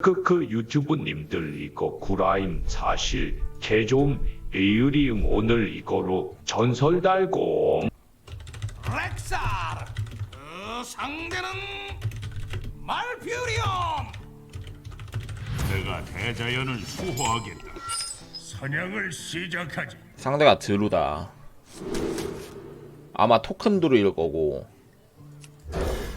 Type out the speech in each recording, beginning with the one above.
그, 그 유튜브님들 이거 구라임 사실 개좀 에유리음 오늘 이거로 전설 달고 렉살 그 상대는 말퓨리온 내가 대자연을 수호하겠다. 사냥을 시작하지. 상대가 드루다. 아마 토큰 드루일 거고.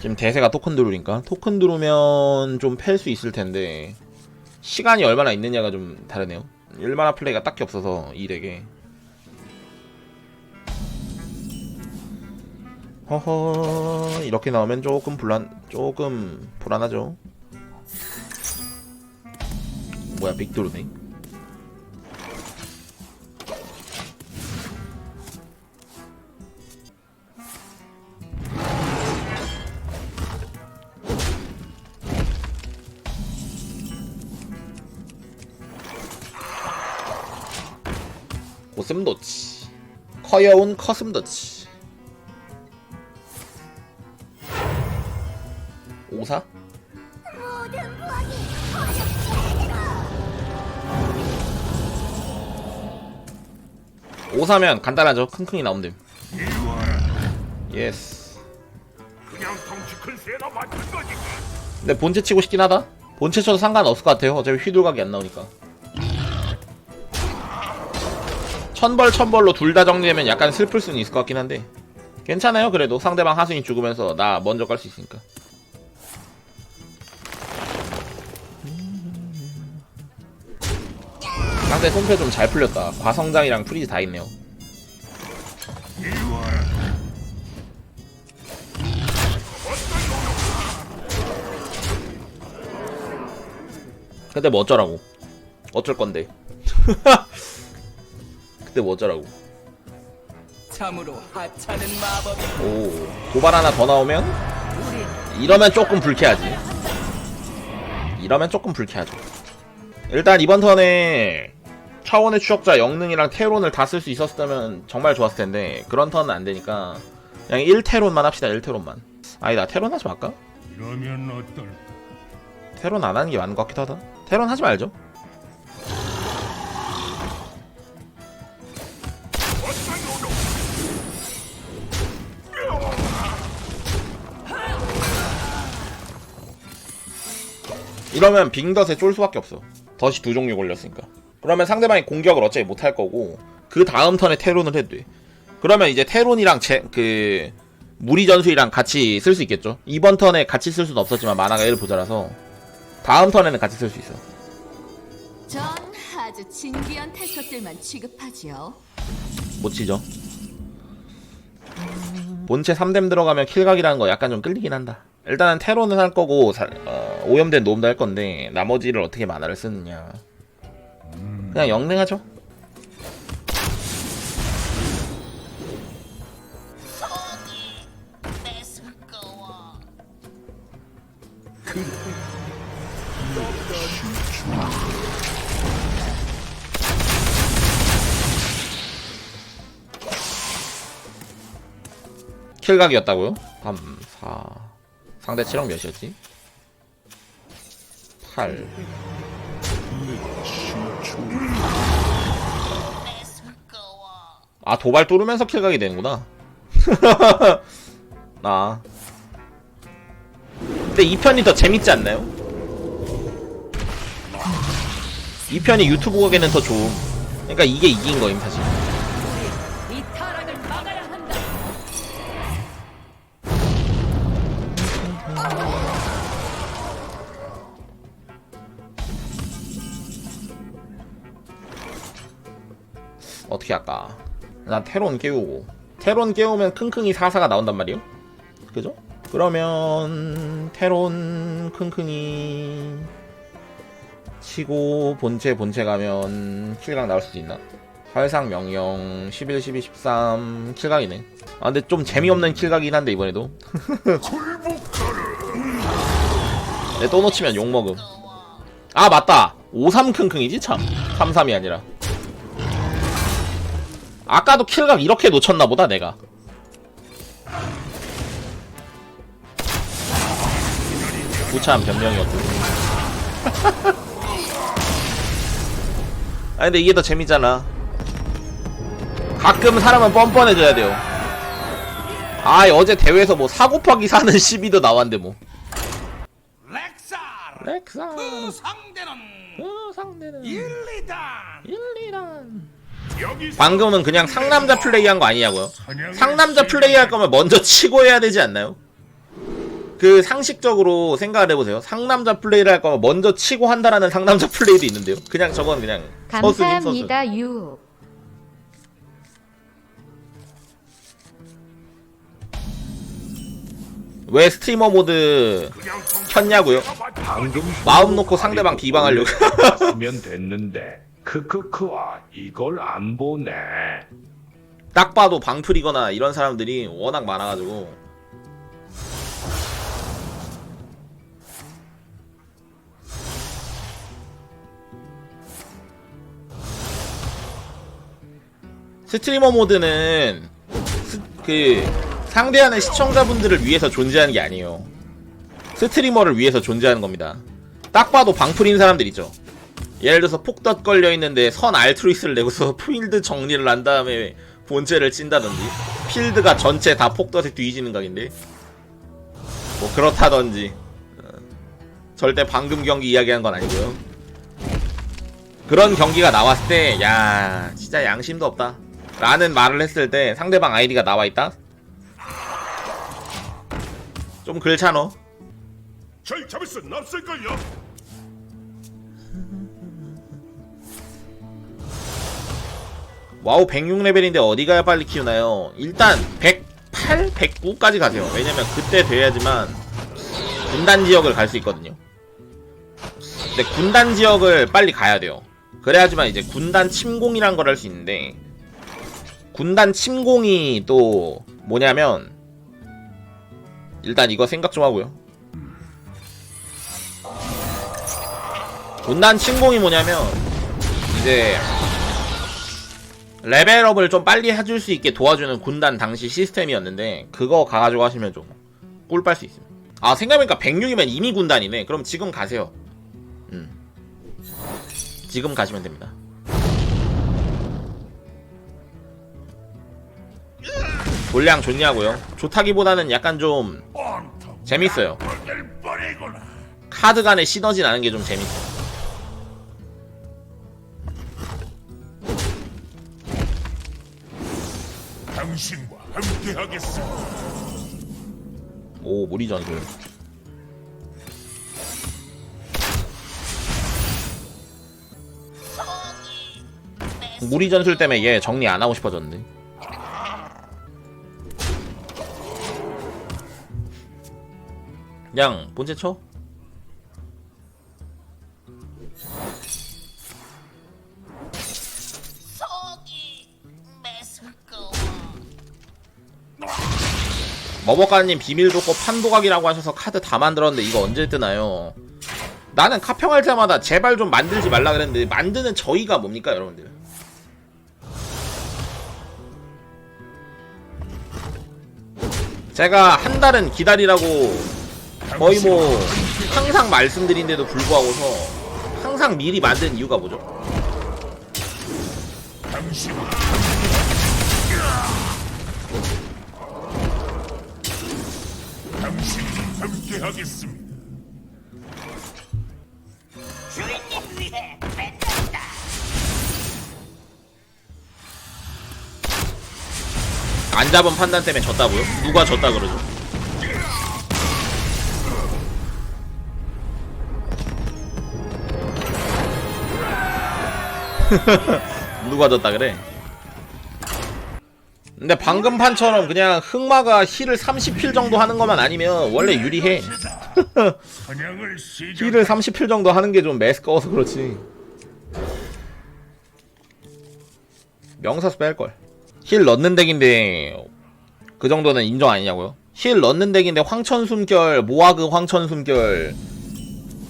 지금 대세가 토큰 드루니까 토큰 드루면 좀 팰 수 있을 텐데 시간이 얼마나 있느냐가 좀 다르네요. 얼마나 플레이가 딱히 없어서 이 덱에. 허허 이렇게 나오면 조금 불안 조금 불안하죠. 뭐야 빅드루네. 고슴도치. 커여운 커슴 도치. 오사? 오사면 간단하죠. 킁킁이 나오면. 됨 예스. 근데 본체 치고 싶긴 하다. 본체 쳐도 상관없을 것 같아요. 어차피 휘둘각이 안 나오니까 천벌 천벌로 둘 다 정리되면 약간 슬플 수는 있을 것 같긴 한데. 괜찮아요 그래도. 상대방 하순이 죽으면서 나 먼저 갈 수 있으니까. 상대 손패 좀 잘 풀렸다. 과성장이랑 프리즈 다 있네요. 근데 뭐 어쩌라고? 어쩔 건데 그때 뭐 어쩌라고? 참으로 하찮은 마법이 오 도발 하나 더 나오면? 이러면 조금 불쾌하지. 이러면 조금 불쾌하죠 일단 이번 턴에 차원의 추적자 영능이랑 테론을 다 쓸 수 있었다면 정말 좋았을 텐데 그런 턴은 안 되니까 그냥 1테론만 합시다 1테론만. 아니다 테론 하지 말까? 이러면 어떨까? 테론 안 하는 게 맞는 것 같기도 하다. 테론 하지 말죠 이러면 빙덫에 쫄 수밖에 없어. 덫이 두 종류 걸렸으니까. 그러면 상대방이 공격을 어차피 못 할 거고 그 다음 턴에 테론을 해도 돼. 그러면 이제 테론이랑 제, 그 무리 전술이랑 같이 쓸 수 있겠죠? 이번 턴에 같이 쓸 수는 없었지만 만화가 1 보자라서 다음 턴에는 같이 쓸 수 있어. 전 아주 진귀한 탈것들만 취급하지요. 못 치죠? 본체 3뎀 들어가면 킬각이라는 거 약간 좀 끌리긴 한다 일단은 테론은 할 거고 사- 어, 오염된 놈도 할 건데 나머지를 어떻게 만화를 쓰느냐. 그냥 영능하죠? 킬각이었다고요? 3, 4 상대 7억 몇이었지? 8 아 도발 뚫으면서 킬각이 되는구나. 아 근데 이 편이 더 재밌지 않나요? 이 편이 유튜브 가게는 더 좋음. 그러니까 이게 이긴 거임 사실 어떻게 할까? 난 테론 깨우고 테론 깨우면 킁킁이 사사가 나온단 말이에요? 그죠? 그러면 테론 킁킁이 치고 본체 본체 가면 킬각 나올 수도 있나? 활상 명령 11 12 13 킬각이네 아 근데 좀 재미없는 킬각이긴 한데 이번에도 내 또 놓치면 욕 먹음 아 맞다 53 킁킁이지 참 33이 아니라 아까도 킬각 이렇게 놓쳤나 보다 내가 부참 변명이었고 아 근데 이게 더 재밌잖아. 가끔 사람은 뻔뻔해져야 돼요. 아 어제 대회에서 뭐 4 곱하기 4는 12도 나왔는데 뭐. 렉사. 그 상대는 어, 상대는 1, 2단 1, 2란. 방금은 그냥 상남자 플레이한 거 아니냐고요? 상남자 플레이할 거면 먼저 치고 해야 되지 않나요? 그 상식적으로 생각을 해보세요. 상남자 플레이를 할 거면 먼저 치고 한다라는 상남자 플레이도 있는데요. 그냥 저건 그냥. 감사합니다, 유. 왜 스트리머 모드 켰냐고요? 마음 놓고 상대방 비방하려고. 크크크와 이걸 안 보네. 딱 봐도 방풀이거나 이런 사람들이 워낙 많아가지고 스트리머 모드는 스- 그 상대하는 시청자분들을 위해서 존재하는 게 아니에요. 스트리머를 위해서 존재하는 겁니다. 딱 봐도 방풀인 사람들 있죠. 예를 들어서 폭덧 걸려 있는데 선 알트루이스를 내고서 필드 정리를 한 다음에 본체를 찐다든지 필드가 전체 다 폭덧에 뒤지는 각인데? 뭐 그렇다든지. 어, 절대 방금 경기 이야기한 건 아니고요. 그런 경기가 나왔을 때 야 진짜 양심도 없다. 라는 말을 했을 때 상대방 아이디가 나와있다? 좀 그렇잖아? 절 잡을 순 없을걸요 와우 106레벨인데 어디 가야 빨리 키우나요? 일단 108, 109까지 가세요. 왜냐면 그때 돼야지만 군단 지역을 갈 수 있거든요. 근데 군단 지역을 빨리 가야 돼요. 그래야지만 이제 군단 침공이란 걸 할 수 있는데 군단 침공이 또 뭐냐면 일단 이거 생각 좀 하고요. 군단 침공이 뭐냐면 이제 레벨업을 좀 빨리 해줄 수 있게 도와주는 군단 당시 시스템이었는데 그거 가가지고 하시면 좀 꿀 빨 수 있습니다. 아 생각해보니까 106이면 이미 군단이네. 그럼 지금 가세요. 음. 지금 가시면 됩니다. 돌량 좋냐고요? 좋다기보다는 약간 좀 재밌어요. 카드 간의 시너지 나는 게 좀 재밌어. 당 오 무리 전술. 무리 전술 때문에 얘 정리 안 하고 싶어졌는데. 그냥 본체 쳐. 머버가님 비밀 조건 판도각이라고 하셔서 카드 다 만들었는데 이거 언제 뜨나요? 나는 카평할 때마다 제발 좀 만들지 말라 그랬는데 만드는 저희가 뭡니까 여러분들? 제가 한 달은 기다리라고 거의 뭐 항상 말씀드린데도 불구하고서 항상 미리 만든 이유가 뭐죠? 당신과 함께하겠습니다 안 잡은 판단 때문에 졌다고요? 누가 졌다 그러죠? 누가 졌다 그래? 근데 방금 판처럼 그냥 흑마가 힐을 30킬 정도 하는 것만 아니면 원래 유리해. 힐을 30킬 정도 하는 게 좀 매스꺼워서 그렇지. 명사수 뺄걸. 힐 넣는 덱인데 그 정도는 인정 아니냐고요? 힐 넣는 덱인데 황천숨결, 모아그 황천숨결,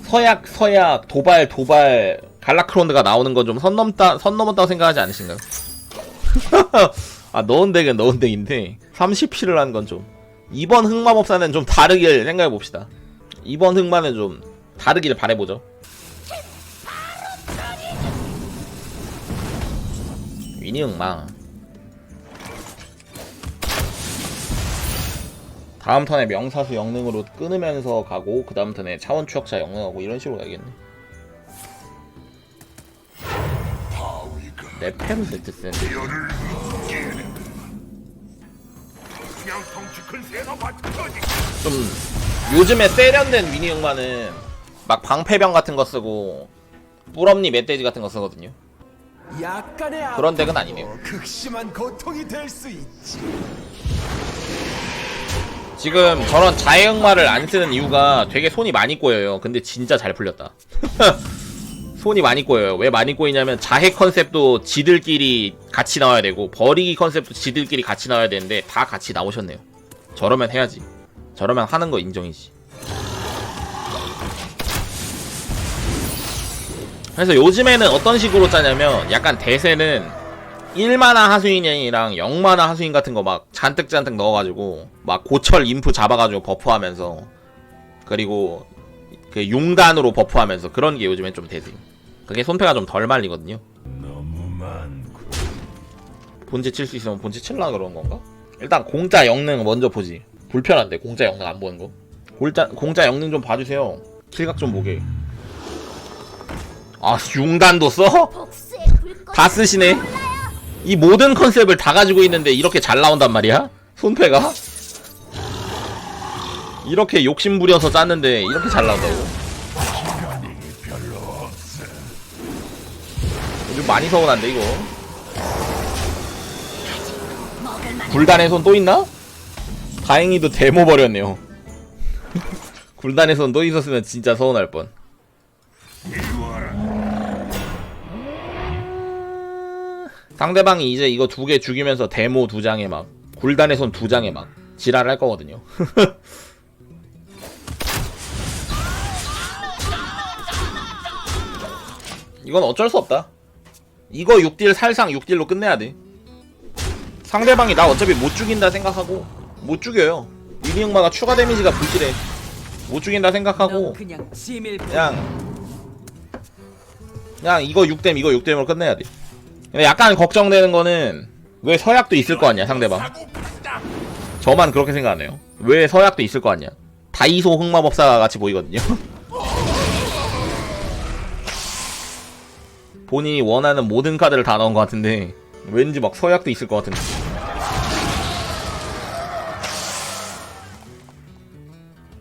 서약, 서약, 도발, 도발, 갈라크론드가 나오는 건 좀 선 넘다, 선 넘었다고 생각하지 않으신가요? 아 넣은 덱은 넣은 덱인데 30피를 한 건 좀 이번 흑마법사는 좀 다르길 생각해봅시다. 이번 흑마는 좀 다르길 바래보죠. 미니 흑마. 다음 턴에 명사수 영능으로 끊으면서 가고 그 다음 턴에 차원 추적자 영능하고 이런 식으로 가겠네. 내 패로 될듯 센데. 좀 요즘에 세련된 미니응마는 막 방패병 같은 거 쓰고 뿔엄니 멧돼지 같은 거 쓰거든요. 약간의 그런 덱은 아니네요. 극심한 고통이 될 수 있지. 지금 저런 자해응마를 안 쓰는 이유가 되게 손이 많이 꼬여요. 근데 진짜 잘 풀렸다 손이 많이 꼬여요. 왜 많이 꼬이냐면 자해 컨셉도 지들끼리 같이 나와야 되고 버리기 컨셉도 지들끼리 같이 나와야 되는데 다 같이 나오셨네요. 저러면 해야지. 저러면 하는 거 인정이지 그래서 요즘에는 어떤 식으로 짜냐면 약간 대세는 1만화 하수인이랑 0만화 하수인 같은 거 막 잔뜩 잔뜩 넣어가지고 막 고철 인프 잡아가지고 버프하면서 그리고 그 용단으로 버프하면서 그런 게 요즘엔 좀 대세. 그게 손패가 좀 덜 말리거든요. 너무 많고 본체 칠 수 있으면 본체 칠라 그런 건가? 일단 공짜 영능 먼저 보지. 불편한데 공짜 영능 안 보는 거. 공짜 공짜 영능 좀 봐주세요. 킬각 좀 보게. 아 용단도 써? 다 쓰시네. 이 모든 컨셉을 다 가지고 있는데 이렇게 잘 나온단 말이야? 손패가? 이렇게 욕심 부려서 짰는데 이렇게 잘 나온다고? 요즘 많이 서운한데 이거 굴단의 손 또 있나? 다행히도 데모 버렸네요 굴단의 손 또 있었으면 진짜 서운할 뻔 상대방이 이제 이거 두 개 죽이면서 데모 두 장에 막 굴단의 손 두 장에 막 지랄할 거거든요. 이건 어쩔 수 없다. 이거 6딜 살상 6딜로 끝내야 돼. 상대방이 나 어차피 못 죽인다 생각하고 못 죽여요. 미니 흑마가 추가 데미지가 불길해. 못 죽인다 생각하고 넌 그냥. 그냥 그냥 이거 6댐 이거 6댐으로 끝내야 돼. 근데 약간 걱정되는 거는 왜 서약도 있을 거 아니야 상대방. 저만 그렇게 생각하네요. 왜 서약도 있을 거 아니야. 다이소 흑마법사 같이 보이거든요. 본인이 원하는 모든 카드를 다 넣은 것 같은데 왠지 막 서약도 있을 것 같은데.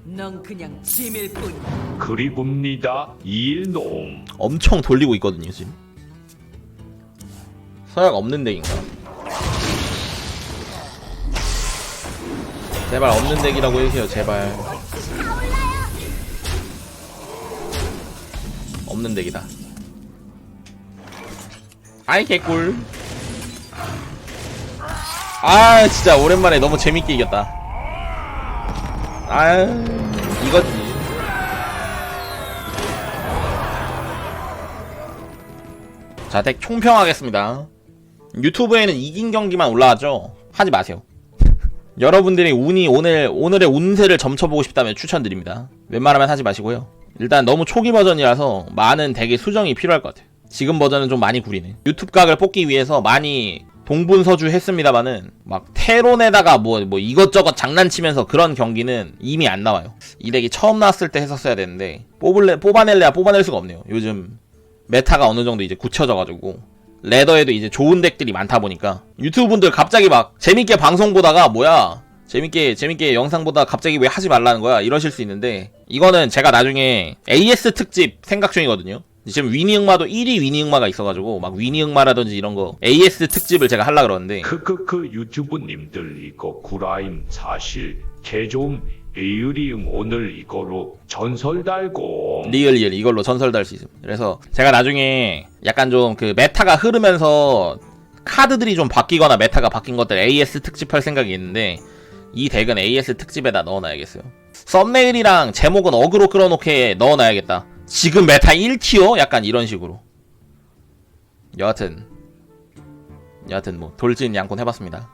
넌 그냥 짐일 뿐. 그리 봅니다. 이일놈. 엄청 돌리고 있거든요 지금. 서약 없는 덱인가? 제발 없는 덱이라고 해주세요 제발. 없는 덱이다. 아이 개꿀. 아 진짜 오랜만에 너무 재밌게 이겼다. 아 이거지. 자, 덱 총평하겠습니다. 유튜브에는 이긴 경기만 올라가죠? 하지 마세요. 여러분들이 운이 오늘, 오늘의 운세를 점쳐보고 싶다면 추천드립니다. 웬만하면 하지 마시고요. 일단 너무 초기 버전이라서 많은 덱의 수정이 필요할 것 같아요. 지금 버전은 좀 많이 구리네. 유튜브 각을 뽑기 위해서 많이 동분서주 했습니다만은 막 테론에다가 뭐, 뭐 이것저것 장난치면서 그런 경기는 이미 안 나와요. 이 덱이 처음 나왔을 때 했었어야 되는데 뽑을래, 뽑아낼래야 뽑아낼 수가 없네요. 요즘 메타가 어느 정도 이제 굳혀져가지고 레더에도 이제 좋은 덱들이 많다 보니까 유튜브 분들 갑자기 막 재밌게 방송 보다가 뭐야 재밌게 재밌게 영상 보다가 갑자기 왜 하지 말라는 거야 이러실 수 있는데 이거는 제가 나중에 AS 특집 생각 중이거든요. 지금 위니응마도 1위 위니응마가 있어가지고 막 위니응마라든지 이런 거 AS 특집을 제가 하려 그러는데 크크크 유튜브님들 이거 구라임 사실 개좀 에유리음 오늘 이거로 전설 달고 리얼 리얼 이걸로 전설 달 수 있음. 그래서 제가 나중에 약간 좀 그 메타가 흐르면서 카드들이 좀 바뀌거나 메타가 바뀐 것들 AS 특집할 생각이 있는데 이 덱은 AS 특집에다 넣어놔야겠어요. 썸네일이랑 제목은 어그로 끌어놓게 넣어놔야겠다. 지금 메타 1티어? 약간 이런 식으로. 여하튼 여하튼 뭐 돌진 양콘 해봤습니다.